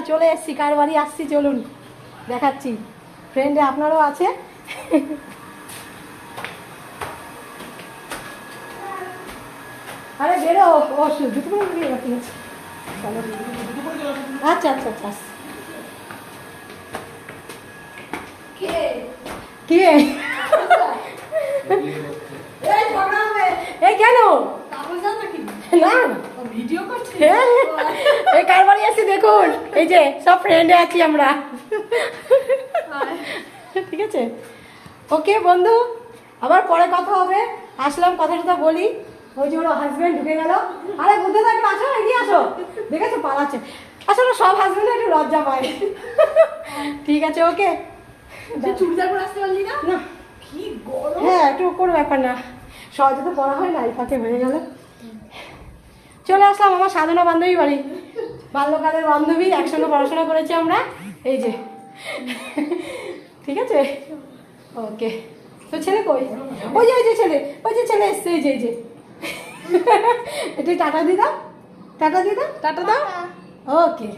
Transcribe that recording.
চলে এসছি, কার বাড়ি আসছি চলুন, দেখাচ্ছি। ফ্রেন্ডে আপনারও আছে? আরে বেরো শু- জুতো পরে বেরিয়ে। আচ্ছা আচ্ছা আচ্ছা। কি রে? এই কেন না ভিডিও করছি হ্যাঁ, এই কার বাড়ি আছি দেখুন। এই যে সব ফ্রেন্ডে আছি আমরা। ঠিক আছে? ওকে বন্ধু আবার পরে কথা হবে। আসলাম কথা টথা বলি। ওই যে ওর হাজব্যান্ড ঢুকে গেল। আরে বুঝতে থাকবে আসো এগিয়ে আসো দেখেছ পালাচ্ছে। আসলে সব হাজব্যান্ড একটু লজ্জা পায়। ঠিক আছে ওকে চুড়িদার পরে আসতে পারলি না? না। কি গরম। হ্যাঁ একটু কোনো ব্যাপার না। সহজে তো পড়া হয় না এই ফাঁকে হয়ে গেল। চলে আসলাম আমার সাধনা বান্ধবী বাড়ি। বাল্যকালের বান্ধবী একসঙ্গে পড়াশোনা করেছি আমরা। এই যে। ঠিক আছে? ওকে তো ছেলে কই? ওই যে ওই যে ছেলে। ওই যে ছেলে এসছে এই যে এই যে। এটা টাটা দিদা? টাটা দিদা? টাটা দাও? ওকে